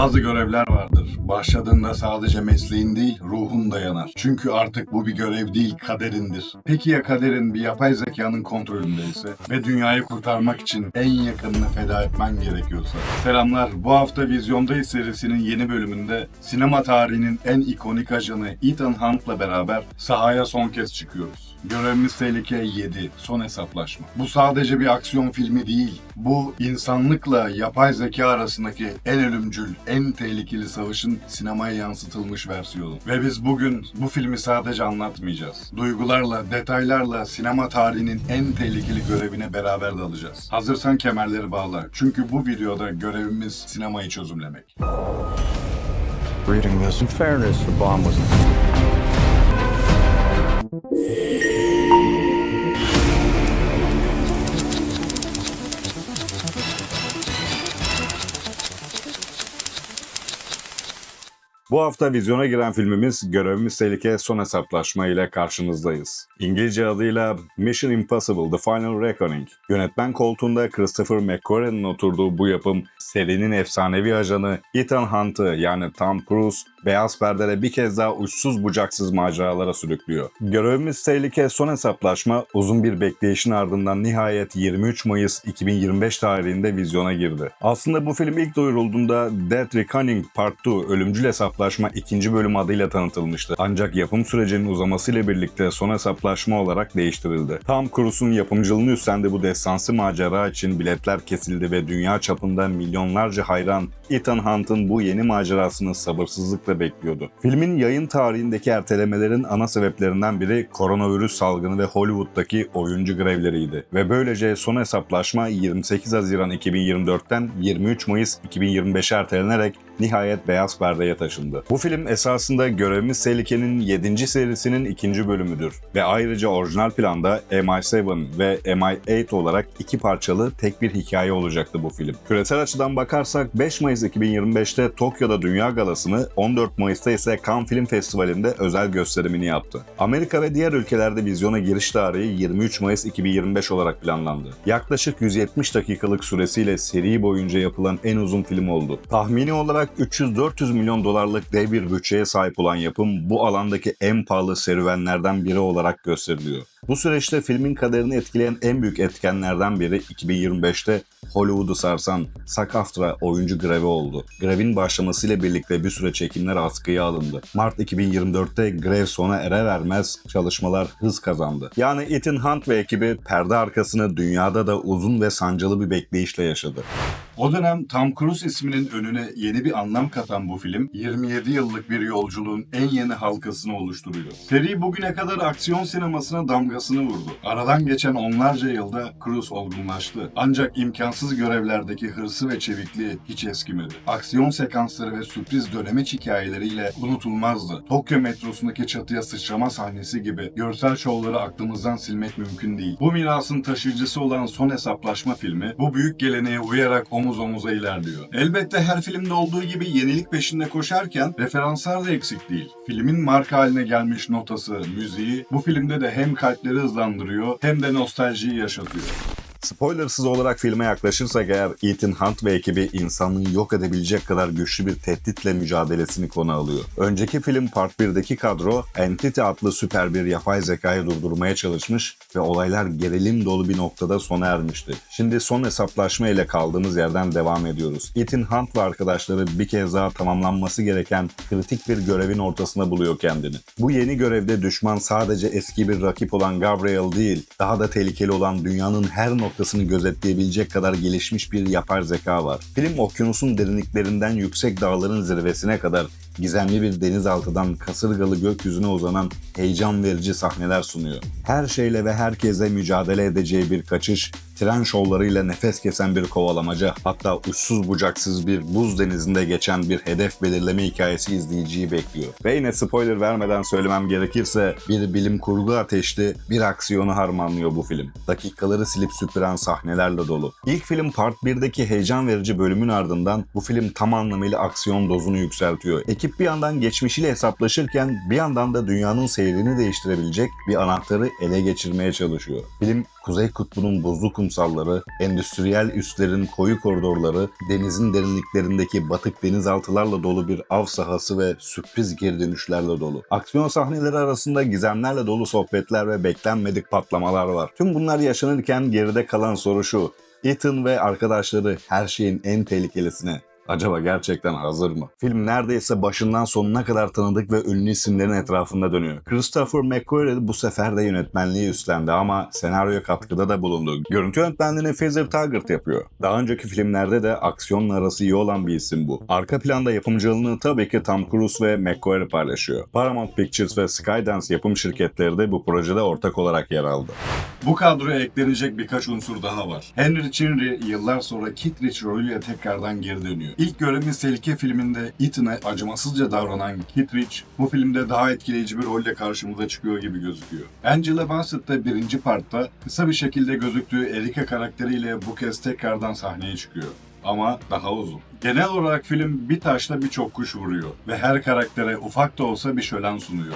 Bazı görevler vardır. Başladığında sadece mesleğin değil, ruhun da yanar. Çünkü artık bu bir görev değil, kaderindir. Peki ya kaderin bir yapay zekanın kontrolündeyse ve dünyayı kurtarmak için en yakınını feda etmen gerekiyorsa? Selamlar, bu hafta Vizyondayız serisinin yeni bölümünde sinema tarihinin en ikonik ajanı Ethan Hunt'la beraber sahaya son kez çıkıyoruz. Görevimiz Tehlike 7, son hesaplaşma. Bu sadece bir aksiyon filmi değil. Bu insanlıkla yapay zeka arasındaki en ölümcül, en tehlikeli savaşın sinemaya yansıtılmış versiyonu. Ve biz bugün bu filmi sadece anlatmayacağız. Duygularla, detaylarla sinema tarihinin en tehlikeli görevine beraber dalacağız. Hazırsan kemerleri bağla. Çünkü bu videoda görevimiz sinemayı çözümlemek. reading this. In fairness, the bomb was Bu hafta vizyona giren filmimiz Görevimiz Tehlike Son Hesaplaşma ile karşınızdayız. İngilizce adıyla Mission Impossible The Final Reckoning. Yönetmen koltuğunda Christopher McQuarrie'nin oturduğu bu yapım serinin efsanevi ajanı Ethan Hunt'ı yani Tom Cruise beyaz perdede bir kez daha uçsuz bucaksız maceralara sürüklüyor. Görevimiz Tehlike Son Hesaplaşma uzun bir bekleyişin ardından nihayet 23 Mayıs 2025 tarihinde vizyona girdi. Aslında bu film ilk duyurulduğunda Death Reckoning Part 2 Ölümcül Hesaplaşma ikinci bölüm adıyla tanıtılmıştı. Ancak yapım sürecinin uzamasıyla birlikte son hesaplaşma olarak değiştirildi. Tom Cruise'un yapımcılığını üstlendiği bu destansı macera için biletler kesildi ve dünya çapında milyonlarca hayran Ethan Hunt'ın bu yeni macerasını sabırsızlıkla bekliyordu. Filmin yayın tarihindeki ertelemelerin ana sebeplerinden biri koronavirüs salgını ve Hollywood'daki oyuncu grevleriydi. Ve böylece son hesaplaşma 28 Haziran 2024'ten 23 Mayıs 2025'e ertelenerek nihayet beyaz perdeye taşındı. Bu film esasında Görevimiz Tehlike'nin 7. serisinin ikinci bölümüdür ve ayrıca orijinal planda MI7 ve MI8 olarak iki parçalı tek bir hikaye olacaktı bu film. Küresel açıdan bakarsak 5 Mayıs 2025'te Tokyo'da Dünya Galası'nı, 14 Mayıs'ta ise Cannes Film Festivali'nde özel gösterimini yaptı. Amerika ve diğer ülkelerde vizyona giriş tarihi 23 Mayıs 2025 olarak planlandı. Yaklaşık 170 dakikalık süresiyle seri boyunca yapılan en uzun film oldu. Tahmini olarak 300-400 milyon dolarlık dev bir bütçeye sahip olan yapım bu alandaki en pahalı serüvenlerden biri olarak gösteriliyor. Bu süreçte filmin kaderini etkileyen en büyük etkenlerden biri 2025'te Hollywood'u sarsan SAG-AFTRA oyuncu grevi oldu. Grevin başlamasıyla birlikte bir süre çekimler askıya alındı. Mart 2024'te grev sona erer ermez çalışmalar hız kazandı. Yani Ethan Hunt ve ekibi perde arkasını dünyada da uzun ve sancılı bir bekleyişle yaşadı. O dönem Tom Cruise isminin önüne yeni bir anlam katan bu film, 27 yıllık bir yolculuğun en yeni halkasını oluşturuyor. Seri bugüne kadar aksiyon sinemasına damgasını vurdu. Aradan geçen onlarca yılda Cruise olgunlaştı. Ancak imkansız görevlerdeki hırsı ve çevikliği hiç eskimedi. Aksiyon sekansları ve sürpriz dönemeç hikayeleriyle unutulmazdı. Tokyo metrosundaki çatıya sıçrama sahnesi gibi görsel şovları aklımızdan silmek mümkün değil. Bu mirasın taşıyıcısı olan Son Hesaplaşma filmi bu büyük geleneğe uyarak omuz omuza ilerliyor. Elbette her filmde olduğu gibi yenilik peşinde koşarken referanslar da eksik değil. Filmin marka haline gelmiş notası, müziği bu filmde de hem kalpleri hızlandırıyor hem de nostaljiyi yaşatıyor. Spoilersız olarak filme yaklaşırsak eğer Ethan Hunt ve ekibi insanlığı yok edebilecek kadar güçlü bir tehditle mücadelesini konu alıyor. Önceki film Part 1'deki kadro Entity adlı süper bir yapay zekayı durdurmaya çalışmış ve olaylar gerilim dolu bir noktada sona ermişti. Şimdi son hesaplaşma ile kaldığımız yerden devam ediyoruz. Ethan Hunt ve arkadaşları bir kez daha tamamlanması gereken kritik bir görevin ortasında buluyor kendini. Bu yeni görevde düşman sadece eski bir rakip olan Gabriel değil, daha da tehlikeli olan dünyanın her noktasını gözetleyebilecek kadar gelişmiş bir yapay zeka var. Film okyanusun derinliklerinden yüksek dağların zirvesine kadar gizemli bir denizaltıdan kasırgalı gökyüzüne uzanan heyecan verici sahneler sunuyor. Her şeyle ve herkese mücadele edeceği bir kaçış, tren şovlarıyla nefes kesen bir kovalamaca, hatta uçsuz bucaksız bir buz denizinde geçen bir hedef belirleme hikayesi izleyiciyi bekliyor. Ve yine spoiler vermeden söylemem gerekirse bir bilim kurgu ateşli bir aksiyonu harmanlıyor bu film. Dakikaları silip süpüren sahnelerle dolu. İlk film Part 1'deki heyecan verici bölümün ardından bu film tam anlamıyla aksiyon dozunu yükseltiyor. Ekip bir yandan geçmişiyle hesaplaşırken bir yandan da dünyanın seyrini değiştirebilecek bir anahtarı ele geçirmeye çalışıyor. Film Kuzey Kutbu'nun buzlu kumsalları, endüstriyel üslerin koyu koridorları, denizin derinliklerindeki batık denizaltılarla dolu bir av sahası ve sürpriz geri dönüşlerle dolu. Aksiyon sahneleri arasında gizemlerle dolu sohbetler ve beklenmedik patlamalar var. Tüm bunlar yaşanırken geride kalan soru şu. Ethan ve arkadaşları her şeyin en tehlikelisine Acaba gerçekten hazır mı? Film neredeyse başından sonuna kadar tanıdık ve ünlü isimlerin etrafında dönüyor. Christopher McQuarrie bu sefer de yönetmenliği üstlendi ama senaryo katkıda da bulundu. Görüntü yönetmenliğini Fraser Taggart yapıyor. Daha önceki filmlerde de aksiyonla arası iyi olan bir isim bu. Arka planda yapımcılığını tabii ki Tom Cruise ve McQuarrie paylaşıyor. Paramount Pictures ve Skydance yapım şirketleri de bu projede ortak olarak yer aldı. Bu kadroya eklenecek birkaç unsur daha var. Henry Chinry yıllar sonra Kittredge rolüyle tekrardan geri dönüyor. İlk Görevimiz Tehlike filminde Ethan'a acımasızca davranan Kittredge bu filmde daha etkileyici bir rolle karşımıza çıkıyor gibi gözüküyor. Angela Bassett de birinci partta kısa bir şekilde gözüktüğü Erika karakteriyle bu kez tekrardan sahneye çıkıyor ama daha uzun. Genel olarak film bir taşla birçok kuş vuruyor ve her karaktere ufak da olsa bir şölen sunuyor.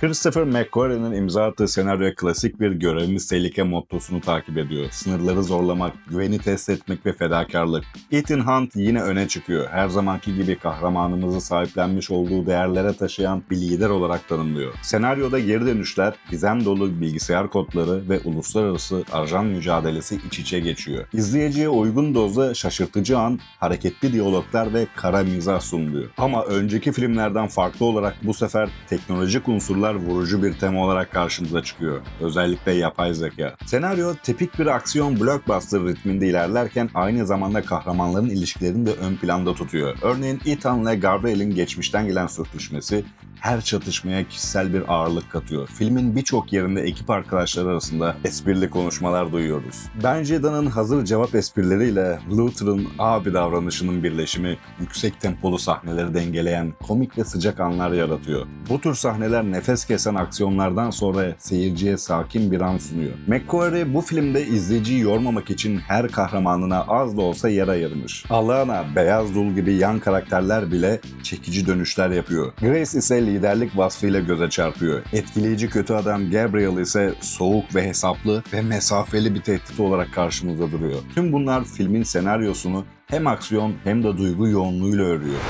Christopher McQuarrie'nin imza attığı senaryo klasik bir görevimiz tehlike mottosunu takip ediyor. Sınırları zorlamak, güveni test etmek ve fedakarlık. Ethan Hunt yine öne çıkıyor. Her zamanki gibi kahramanımızı sahiplenmiş olduğu değerlere taşıyan bir lider olarak tanımlıyor. Senaryoda geri dönüşler, gizem dolu bilgisayar kodları ve uluslararası ajan mücadelesi iç içe geçiyor. İzleyiciye uygun dozda şaşırtıcı an, hareketli diyaloglar ve kara mizah sunuluyor. Ama önceki filmlerden farklı olarak bu sefer teknolojik unsurlar vurucu bir tema olarak karşımıza çıkıyor. Özellikle yapay zeka. Senaryo tipik bir aksiyon blockbuster ritminde ilerlerken aynı zamanda kahramanların ilişkilerini de ön planda tutuyor. Örneğin Ethan ile Gabriel'in geçmişten gelen sürtüşmesi her çatışmaya kişisel bir ağırlık katıyor. Filmin birçok yerinde ekip arkadaşları arasında esprili konuşmalar duyuyoruz. Ben Jeda'nın hazır cevap esprileriyle Luther'ın abi davranışının birleşimi yüksek tempolu sahneleri dengeleyen komik ve sıcak anlar yaratıyor. Bu tür sahneler nefes kesen aksiyonlardan sonra seyirciye sakin bir an sunuyor. McQuarrie bu filmde izleyiciyi yormamak için her kahramanına az da olsa yer ayırmış. Alana, Beyaz Dul gibi yan karakterler bile çekici dönüşler yapıyor. Grace ise liderlik vasfıyla göze çarpıyor. Etkileyici kötü adam Gabriel ise soğuk ve hesaplı ve mesafeli bir tehdit olarak karşımızda duruyor. Tüm bunlar filmin senaryosunu hem aksiyon hem de duygu yoğunluğuyla örüyor.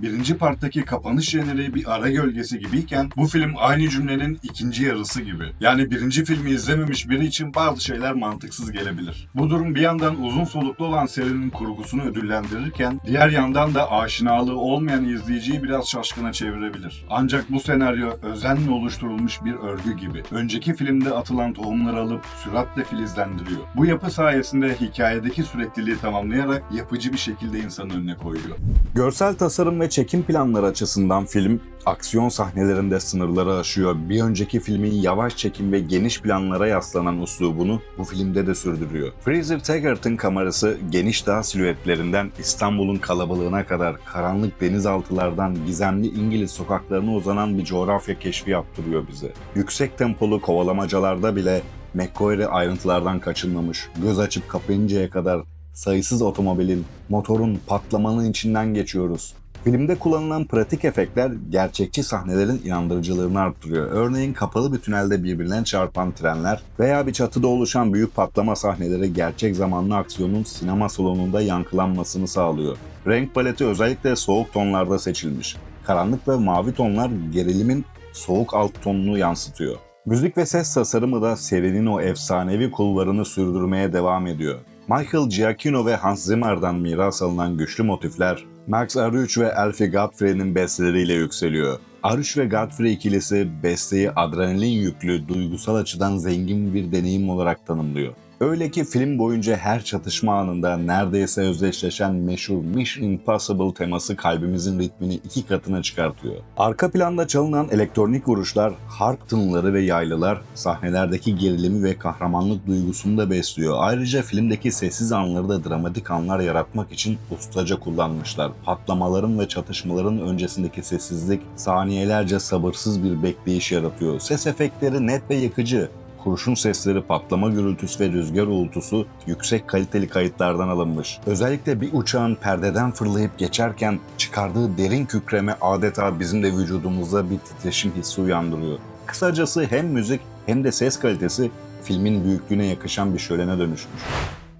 Birinci parttaki kapanış jeneriği bir ara gölgesi gibiyken bu film aynı cümlenin ikinci yarısı gibi. Yani birinci filmi izlememiş biri için bazı şeyler mantıksız gelebilir. Bu durum bir yandan uzun soluklu olan serinin kurgusunu ödüllendirirken diğer yandan da aşinalığı olmayan izleyiciyi biraz şaşkına çevirebilir. Ancak bu senaryo özenle oluşturulmuş bir örgü gibi. Önceki filmde atılan tohumları alıp süratle filizlendiriyor. Bu yapı sayesinde hikayedeki sürekliliği tamamlayarak yapıcı bir şekilde insanın önüne koyuyor. Görsel tasarım ve çekim planları açısından film aksiyon sahnelerinde sınırları aşıyor. Bir önceki filmin yavaş çekim ve geniş planlara yaslanan uslubunu bu filmde de sürdürüyor. Fraser Taggart'ın kamerası geniş dağ silüetlerinden İstanbul'un kalabalığına kadar karanlık denizaltılardan gizemli İngiliz sokaklarına uzanan bir coğrafya keşfi yaptırıyor bize. Yüksek tempolu kovalamacalarda bile McQuarrie ayrıntılardan kaçınmamış. Göz açıp kapayıncaya kadar sayısız otomobilin, motorun, patlamanın içinden geçiyoruz. Filmde kullanılan pratik efektler gerçekçi sahnelerin inandırıcılığını arttırıyor. Örneğin kapalı bir tünelde birbirine çarpan trenler veya bir çatıda oluşan büyük patlama sahneleri gerçek zamanlı aksiyonun sinema salonunda yankılanmasını sağlıyor. Renk paleti özellikle soğuk tonlarda seçilmiş. Karanlık ve mavi tonlar gerilimin soğuk alt tonunu yansıtıyor. Müzik ve ses tasarımı da serinin o efsanevi kulvarını sürdürmeye devam ediyor. Michael Giacchino ve Hans Zimmer'dan miras alınan güçlü motifler, Max Aruch ve Elfie Godfrey'nin besteleriyle yükseliyor. Aruch ve Godfrey ikilisi besteyi adrenalin yüklü, duygusal açıdan zengin bir deneyim olarak tanımlıyor. Öyle ki film boyunca her çatışma anında neredeyse özdeşleşen meşhur Mission Impossible teması kalbimizin ritmini iki katına çıkartıyor. Arka planda çalınan elektronik vuruşlar, harp tınıları ve yaylılar sahnelerdeki gerilimi ve kahramanlık duygusunu da besliyor. Ayrıca filmdeki sessiz anları da dramatik anlar yaratmak için ustaca kullanmışlar. Patlamaların ve çatışmaların öncesindeki sessizlik saniyelerce sabırsız bir bekleyiş yaratıyor. Ses efektleri net ve yakıcı kurşun sesleri, patlama gürültüsü ve rüzgar uğultusu yüksek kaliteli kayıtlardan alınmış. Özellikle bir uçağın perdeden fırlayıp geçerken çıkardığı derin kükreme adeta bizim de vücudumuzda bir titreşim hissi uyandırıyor. Kısacası hem müzik hem de ses kalitesi filmin büyüklüğüne yakışan bir şölene dönüşmüş.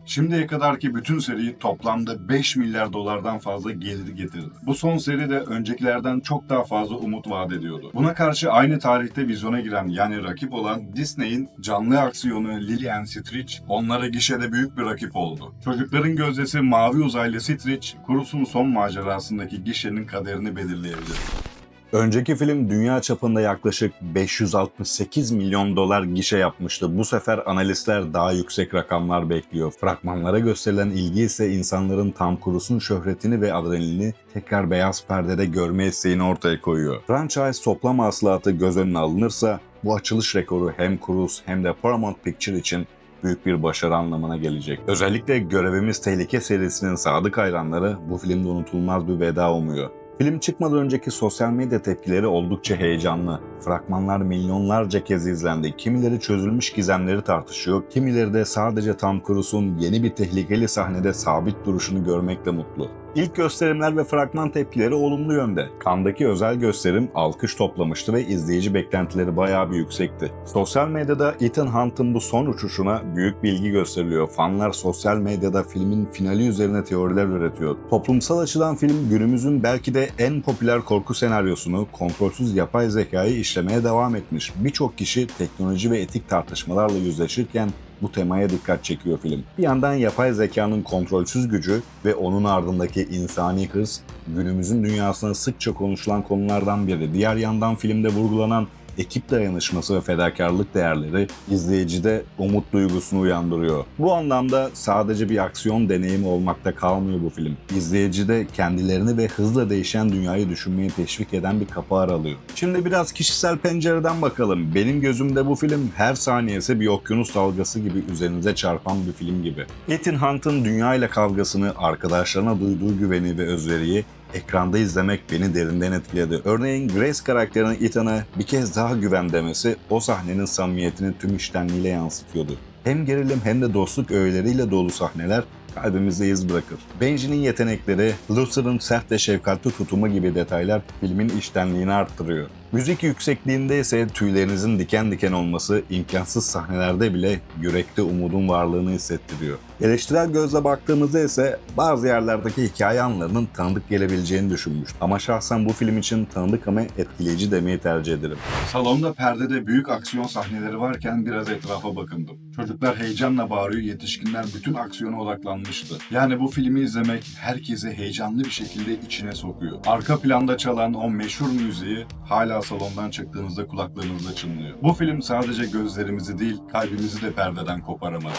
Şimdiye kadarki bütün seri toplamda 5 milyar dolardan fazla gelir getirdi. Bu son seri de öncekilerden çok daha fazla umut vaat ediyordu. Buna karşı aynı tarihte vizyona giren yani rakip olan Disney'in canlı aksiyonu Lily and Stitch onlara gişede büyük bir rakip oldu. Çocukların gözdesi Mavi Uzaylı Stitch, Kurus'un son macerasındaki gişenin kaderini belirleyebilir. Önceki film dünya çapında yaklaşık 568 milyon dolar gişe yapmıştı. Bu sefer analistler daha yüksek rakamlar bekliyor. Fragmanlara gösterilen ilgi ise insanların Tom Cruise'un şöhretini ve adrenalini tekrar beyaz perdede görme isteğini ortaya koyuyor. Franchise toplam hasılatı göz önüne alınırsa bu açılış rekoru hem Cruise hem de Paramount Picture için büyük bir başarı anlamına gelecek. Özellikle Görevimiz Tehlike serisinin sadık hayranları bu filmde unutulmaz bir veda umuyor. Film çıkmadan önceki sosyal medya tepkileri oldukça heyecanlı. Fragmanlar milyonlarca kez izlendi. Kimileri çözülmüş gizemleri tartışıyor, kimileri de sadece Tom Cruise'un yeni bir tehlikeli sahnede sabit duruşunu görmekle mutlu. İlk gösterimler ve fragman tepkileri olumlu yönde. Kandaki özel gösterim alkış toplamıştı ve izleyici beklentileri bayağı bir yüksekti. Sosyal medyada Ethan Hunt'ın bu son uçuşuna büyük bilgi gösteriliyor. Fanlar sosyal medyada filmin finali üzerine teoriler üretiyor. Toplumsal açıdan film günümüzün belki de en popüler korku senaryosunu kontrolsüz yapay zekayı işlemeye devam etmiş. Birçok kişi teknoloji ve etik tartışmalarla yüzleşirken bu temaya dikkat çekiyor film. Bir yandan yapay zekanın kontrolsüz gücü ve onun ardındaki insani hırs günümüzün dünyasında sıkça konuşulan konulardan biri. Diğer yandan filmde vurgulanan ekip dayanışması ve fedakarlık değerleri izleyicide umut duygusunu uyandırıyor. Bu anlamda sadece bir aksiyon deneyimi olmakta kalmıyor bu film. İzleyicide kendilerini ve hızla değişen dünyayı düşünmeye teşvik eden bir kapı aralıyor. Şimdi biraz kişisel pencereden bakalım. Benim gözümde bu film her saniyesi bir okyanus dalgası gibi üzerinize çarpan bir film gibi. Ethan Hunt'ın dünya ile kavgasını, arkadaşlarına duyduğu güveni ve özveriyi ekranda izlemek beni derinden etkiledi. Örneğin Grace karakterinin Ethan'a bir kez daha güven demesi o sahnenin samimiyetini tüm içtenliğiyle yansıtıyordu. Hem gerilim hem de dostluk öğeleriyle dolu sahneler kalbimizde iz bırakır. Benji'nin yetenekleri, Lucer'ın sert ve şefkatli tutumu gibi detaylar filmin içtenliğini arttırıyor. Müzik yüksekliğinde ise tüylerinizin diken diken olması imkansız sahnelerde bile yürekte umudun varlığını hissettiriyor. Eleştirel gözle baktığımızda ise bazı yerlerdeki hikaye anlarının tanıdık gelebileceğini düşünmüştüm. Ama şahsen bu film için tanıdık ama etkileyici demeyi tercih ederim. Salonda perdede büyük aksiyon sahneleri varken biraz etrafa bakındım. Çocuklar heyecanla bağırıyor, yetişkinler bütün aksiyona odaklanmıştı. Yani bu filmi izlemek herkesi heyecanlı bir şekilde içine sokuyor. Arka planda çalan o meşhur müziği hala salondan çıktığınızda kulaklarınızda çınlıyor. Bu film sadece gözlerimizi değil, kalbimizi de perdeden koparamadı.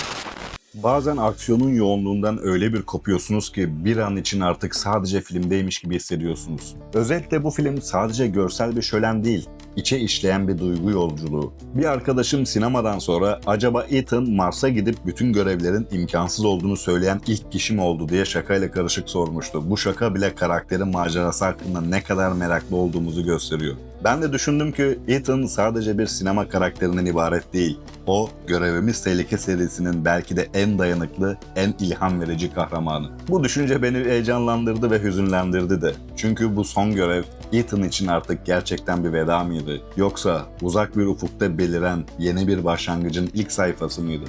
Bazen aksiyonun yoğunluğundan öyle bir kopuyorsunuz ki bir an için artık sadece filmdeymiş gibi hissediyorsunuz. Özetle bu film sadece görsel bir şölen değil, içe işleyen bir duygu yolculuğu. Bir arkadaşım sinemadan sonra acaba Ethan Mars'a gidip bütün görevlerin imkansız olduğunu söyleyen ilk kişi mi oldu diye şakayla karışık sormuştu. Bu şaka bile karakterin macerası hakkında ne kadar meraklı olduğumuzu gösteriyor. Ben de düşündüm ki Ethan sadece bir sinema karakterinden ibaret değil. O, Görevimiz Tehlike serisinin belki de en dayanıklı, en ilham verici kahramanı. Bu düşünce beni heyecanlandırdı ve hüzünlendirdi de. Çünkü bu son görev Ethan için artık gerçekten bir veda mıydı? Yoksa uzak bir ufukta beliren yeni bir başlangıcın ilk sayfası mıydı?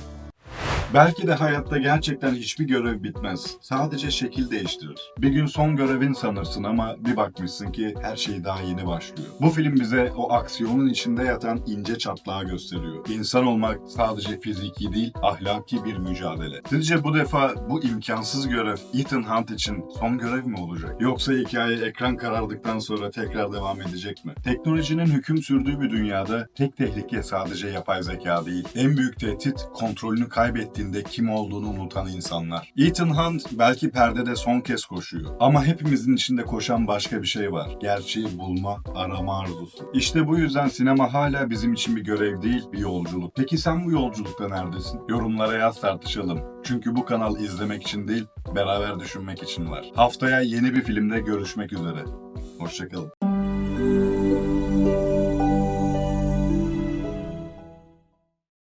Belki de hayatta gerçekten hiçbir görev bitmez. Sadece şekil değiştirir. Bir gün son görevin sanırsın ama bir bakmışsın ki her şey daha yeni başlıyor. Bu film bize o aksiyonun içinde yatan ince çatlağı gösteriyor. İnsan olmak sadece fiziki değil, ahlaki bir mücadele. Sizce bu defa bu imkansız görev Ethan Hunt için son görev mi olacak? Yoksa hikaye ekran karardıktan sonra tekrar devam edecek mi? Teknolojinin hüküm sürdüğü bir dünyada tek tehlike sadece yapay zeka değil. En büyük tehdit kontrolünü kaybettiğinde kim olduğunu unutan insanlar. Ethan Hunt belki perdede son kez koşuyor. Ama hepimizin içinde koşan başka bir şey var. Gerçeği bulma, arama arzusu. İşte bu yüzden sinema hala bizim için bir görev değil, bir yolculuk. Peki sen bu yolculukta neredesin? Yorumlara yaz tartışalım. Çünkü bu kanal izlemek için değil, beraber düşünmek için var. Haftaya yeni bir filmde görüşmek üzere. Hoşçakalın.